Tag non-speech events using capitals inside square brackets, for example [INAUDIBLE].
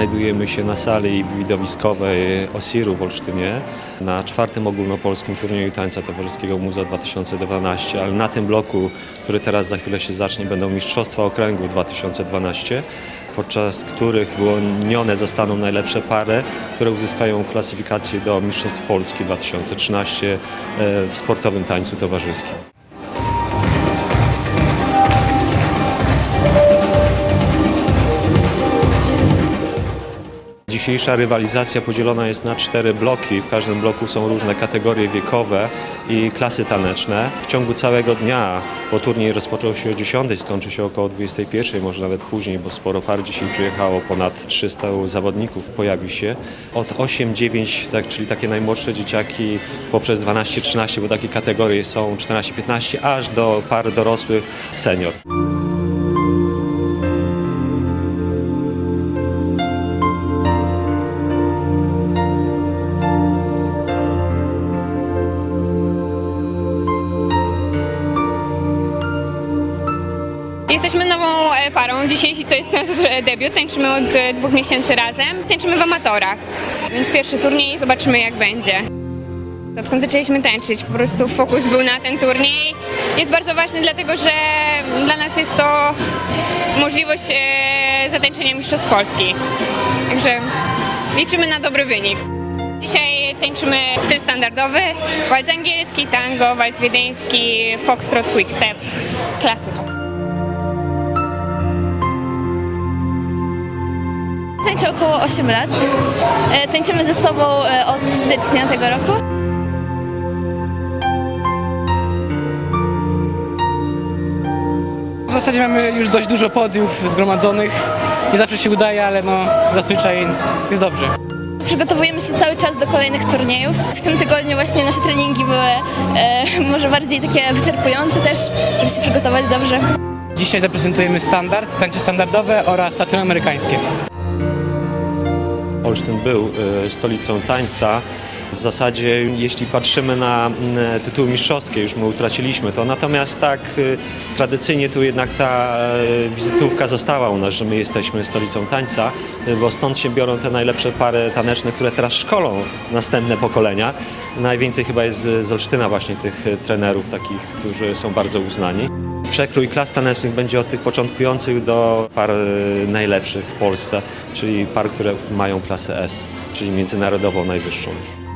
Znajdujemy się na sali widowiskowej Osiru w Olsztynie na czwartym ogólnopolskim turnieju tańca towarzyskiego Muza 2012, ale na tym bloku, który teraz za chwilę się zacznie, będą Mistrzostwa Okręgu 2012, podczas których wyłonione zostaną najlepsze pary, które uzyskają klasyfikację do Mistrzostw Polski 2013 e, w sportowym tańcu towarzyskim. Dzisiejsza rywalizacja podzielona jest na cztery bloki. W każdym bloku są różne kategorie wiekowe i klasy taneczne. W ciągu całego dnia, bo turniej rozpoczął się o 10, skończy się około 21, może nawet później, bo sporo par dzisiaj przyjechało, ponad 300 zawodników pojawi się. Od 8-9, tak, czyli takie najmłodsze dzieciaki, poprzez 12-13, bo takie kategorie są 14-15, aż do par dorosłych senior. Jesteśmy nową e, parą. Dzisiaj to jest nasz e, debiut. Tańczymy od e, dwóch miesięcy razem. Tańczymy w amatorach. Więc pierwszy turniej, zobaczymy jak będzie. Odkąd zaczęliśmy tańczyć, po prostu fokus był na ten turniej. Jest bardzo ważny, dlatego że dla nas jest to możliwość zatańczenia Mistrzostw Polski. Także liczymy na dobry wynik. Dzisiaj tańczymy styl standardowy, walc angielski, tango, walc wiedeński, foxtrot, quickstep, klasyka. Tańczę około 8 lat. E, Tańczymy ze sobą e, od stycznia tego roku. W zasadzie mamy już dość dużo podiów zgromadzonych. Nie zawsze się udaje, ale no zazwyczaj jest dobrze. Przygotowujemy się cały czas do kolejnych turniejów. W tym tygodniu właśnie nasze treningi były e, [LAUGHS] może bardziej takie wyczerpujące też, żeby się przygotować dobrze. Dzisiaj zaprezentujemy standard, tańce standardowe oraz latynoamerykańskie. Olsztyn był e, stolicą tańca. W zasadzie, jeśli patrzymy na tytuły mistrzowskie, już my utraciliśmy to. Natomiast tak e, tradycyjnie tu jednak ta e, wizytówka została u nas, że my jesteśmy stolicą tańca, bo stąd się biorą te najlepsze pary taneczne, które teraz szkolą następne pokolenia. Najwięcej chyba jest z Olsztyna właśnie tych trenerów takich, którzy są bardzo uznani. Przekrój klas tanecznych będzie od tych początkujących do par e, najlepszych w Polsce, czyli par, które mają klasę S, czyli międzynarodową najwyższą już.